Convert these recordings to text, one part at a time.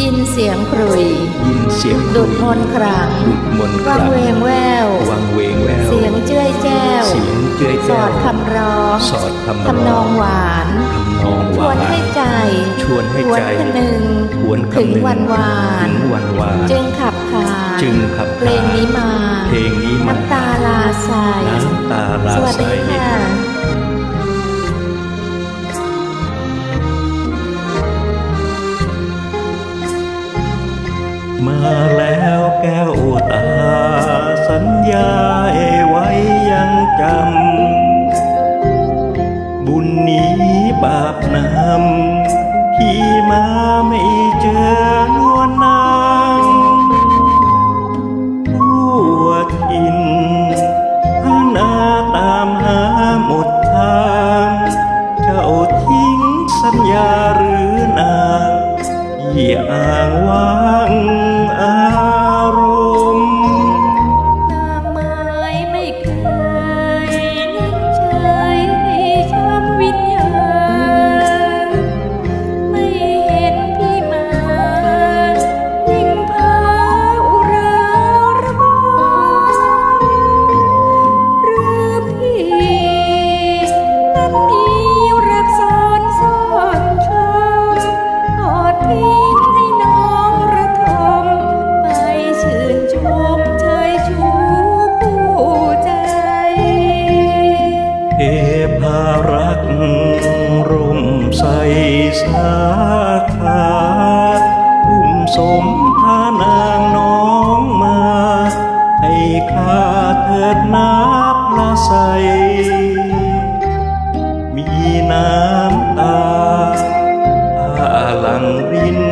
ยินเสียงครุย ยินเสียงดุดมนต์ขลังดุดมนต์ควัรังงเวงแวววังเวงแวว เสียงเจ้ยแจ้ว เสียงเจ้ยสแจ้อวดคำร้อง สอดคำทำนองหวานทำนองหชวาวนนให้ใจ ชวนให้ใจหวนคนึงหวนถึงคำนึงวันวานถึงวันวาน จึงขับขานจึงขับเพลงนี้มา เพลงนี้มาน้ำตาลาใส มาแล้วแก้วตา สัญญาไว้ยังจำ บุญนี้บาปนำที่มาไม่เจอนวลนางผู้ทินหานาตามหาหมดทางเจ้าทิ้งสัญญาหรือนางที่อ้างวาง สสาขาอุ้มสมพานางน้องมา ให้ข้าเถิดนับละใส มีน้ำตาอาลังริน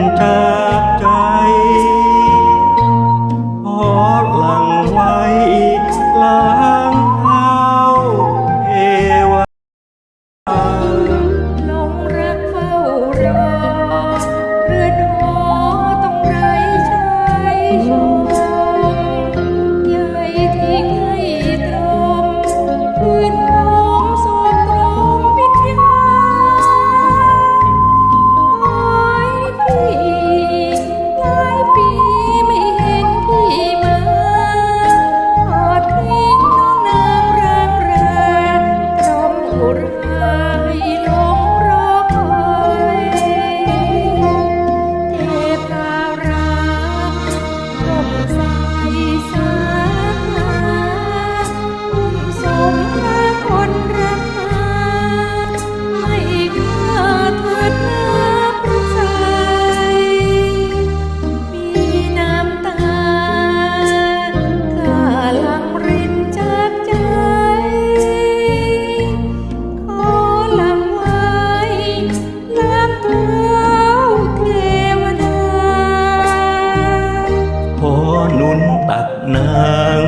เรือน นาง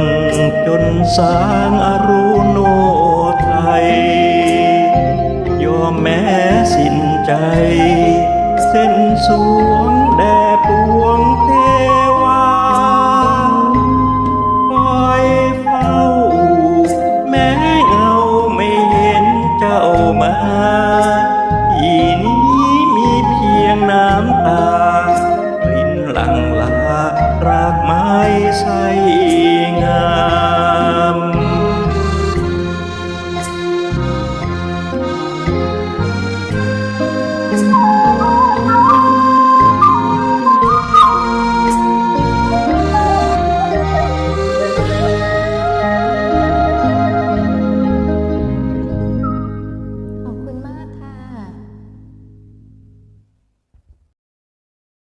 จนสางอรุโนไทยยอมแม้สิ้นใจ เส้นสวงแด่ปวงเท